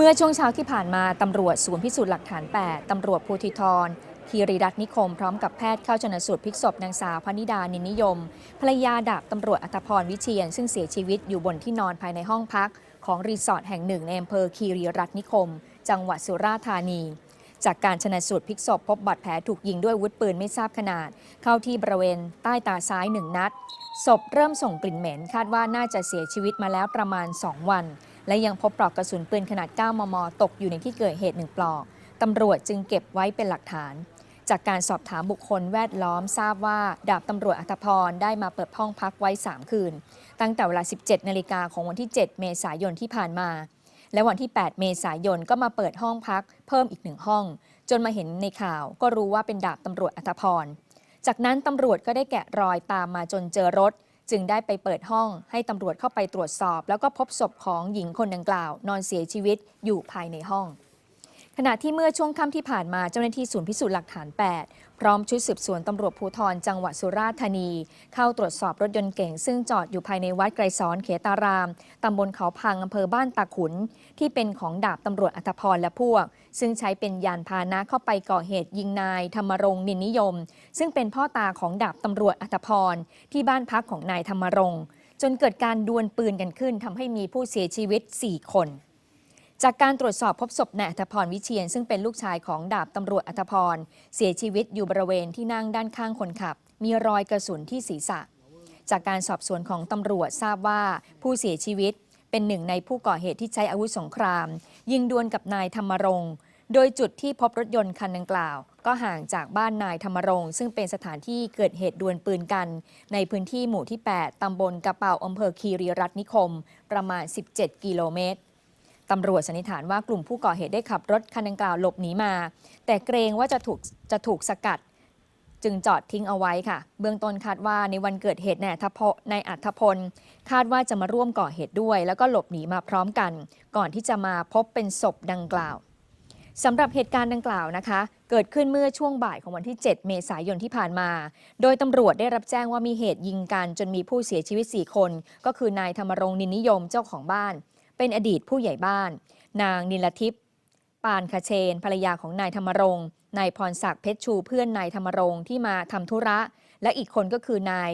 เมื่อช่วงเช้าที่ผ่านมาตำรวจศูนย์พิสูจน์หลักฐาน 8ตำรวจภูธิธรคีรีรัตนนิคม พร้อมกับแพทย์เข้าชนสูตรพลิกศพนางสาวพนิดานินนิยม ภรรยาดาบตำรวจอัตพรวิเชียน ซึ่งเสียชีวิตอยู่บนที่นอนภายในห้องพัก ของรีสอร์ทแห่งหนึ่งในอำเภอคีรีรัตนนิคม จังหวัดสุราษฎร์ธานี จากการชนะสูตรพลิกศพพบบาดแผลถูกยิงด้วยวุธปืนไม่ทราบขนาด เข้าที่บริเวณใต้ตาซ้ายหนึ่งนัดศพเริ่มส่งกลิ่นเหม็นคาดว่าน่าจะเสียชีวิตมาแล้วประมาณ 2 วัน และยังพบปลอกกระสุนปืนขนาด 9 มม ตกอยู่ในที่เกิดเหตุหนึ่งปลอก ตำรวจจึงเก็บไว้เป็นหลักฐาน จากการสอบถามบุคคลแวดล้อมทราบว่า ดาบตำรวจอัธพรได้มาเปิดห้องพักไว้ 3 คืน ตั้งแต่เวลา 17 นาฬิกาของวันที่ 7 เมษายนที่ผ่านมา และวันที่ 8 เมษายนก็มาเปิดห้องพัก เพิ่มอีกหนึ่งห้อง จนมาเห็นในข่าวก็รู้ว่าเป็นดาบตำรวจอัธพรจากนั้นตำรวจก็ได้แกะรอยตามมาจนเจอรถ จึงได้ไปเปิดห้องให้ตำรวจเข้าไปตรวจสอบ แล้วก็พบศพของหญิงคนดังกล่าว นอนเสียชีวิตอยู่ภายในห้อง ขณะที่เมื่อช่วงค่ำที่ผ่านมาเจ้าหน้าที่ศูนย์พิสูจน์หลักฐาน 8 พร้อมชุดสืบสวนตำรวจภูธรจังหวัดสุราษฎร์ธานี เข้าตรวจสอบรถยนต์เก่งซึ่งจอดอยู่ภายในวัดไกรสอนเขตารามตำบลเขาพังอำเภอบ้านตาขุน ที่เป็นของดาบตำรวจอัธพรและพวก ซึ่งใช้เป็นยานพาหนะเข้าไปก่อเหตุยิงนาย ธรรมรงค์นินนิยม ซึ่งเป็นพ่อตาของดาบตำรวจอัธพรที่บ้านพักของนายธรรมรงค์จนเกิดการดวลปืนกันขึ้นทำให้มีผู้เสียชีวิต 4 คน จากการตรวจสอบพบศพนายอัธพรวิเชียน ซึ่งเป็นลูกชายของดาบตำรวจอัธพร เสียชีวิตอยู่บริเวณที่นั่งด้านข้างคนขับ มีรอยกระสุนที่ศีรษะ จากการสอบสวนของตำรวจทราบว่าผู้เสียชีวิตเป็นหนึ่งในผู้ก่อเหตุที่ใช้อาวุธสงคราม ยิงดวลกับนายธรรมรงค์โดยจุดที่พบรถยนต์คันดังกล่าว ก็ห่างจากบ้านนายธรรมรงค์ซึ่งเป็นสถานที่เกิดเหตุดวลปืนกัน ในพื้นที่หมู่ที่ 8 ตำบลกระเป๋าอำเภอคีรีรัตน์นิคม ประมาณ 17 กิโลเมตร ตำรวจสันนิษฐานว่ากลุ่มผู้ก่อเหตุได้ขับรถคันดังกล่าวหลบหนีมา แต่เกรงว่าจะถูกจะถูกสกัด จึงจอดทิ้งเอาไว้ค่ะ เบื้องต้นคาดว่าในวันเกิดเหตุนายอัธพนายอัธพล คาดว่าจะมาร่วมก่อเหตุด้วย แล้วก็หลบหนีมาพร้อมกัน ก่อนที่จะมาพบเป็นศพดังกล่าวสำหรับเหตุการณ์ดังกล่าวนะคะ เกิดขึ้นเมื่อช่วงบ่ายของวันที่ 7 เมษายนที่ผ่านมา โดยตำรวจได้รับแจ้งว่ามีเหตุยิงกันจนมีผู้เสียชีวิต 4 คน ก็คือนายธรรมรงค์นินนิยมเจ้าของบ้าน เป็นอดีตผู้ใหญ่บ้าน นางนิลทิพย์ปานคเชน ภรรยาของนายธรรมรงค์นายพรศักดิ์เพชรชูเพื่อนนายธรรมรงค์ที่มาทำธุระ และอีกคนก็คือนาย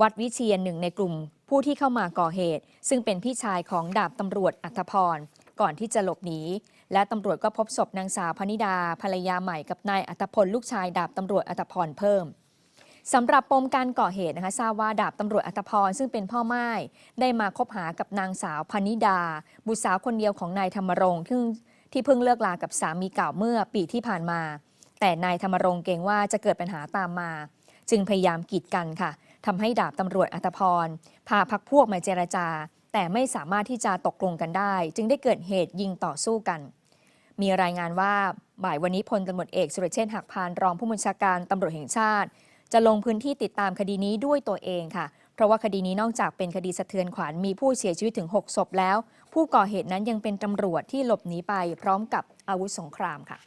วัดวิเชียนหนึ่งในกลุ่ม ผู้ที่เข้ามาก่อเหตุ ซึ่งเป็นพี่ชายของดาบตำรวจอัธพร ก่อนที่จะหลบหนี และตำรวจก็พบศพนางสาวพนิดาภรรยาใหม่กับนายอัธพลลูกชายดาบตำรวจอัธพรเพิ่ม สำหรับปมการก่อเหตุนะคะทราบว่าดาบตำรวจอัตพรซึ่งเป็นพ่อไม้ได้มาคบหากับนางสาวพนิดา บุตรสาวคนเดียวของนายธรรมรงค์ซึ่งที่เพิ่งเลิกลากับสามีเก่าเมื่อปีที่ผ่านมา แต่นายธรรมรงค์เกรงว่าจะเกิดปัญหาตามมา จึงพยายามกีดกันค่ะทำให้ดาบตำรวจอัตพร พาพักพวกมาเจรจา แต่ไม่สามารถที่จะตกลงกันได้ จึงได้เกิดเหตุยิงต่อสู้กัน มีรายงานว่าบ่ายวันนี้พลตำรวจเอกสุรเชษฐ์หักพานรองผู้บัญชาการตำรวจแห่งชาติ จะลงพื้นที่ติดตามคดีนี้ด้วยตัวเองค่ะ เพราะว่าคดีนี้นอกจากเป็นคดีสะเทือนขวัญมีผู้เสียชีวิตถึง 6 ศพแล้ว ผู้ก่อเหตุนั้นยังเป็นตำรวจที่หลบหนีไปพร้อมกับอาวุธสงครามค่ะ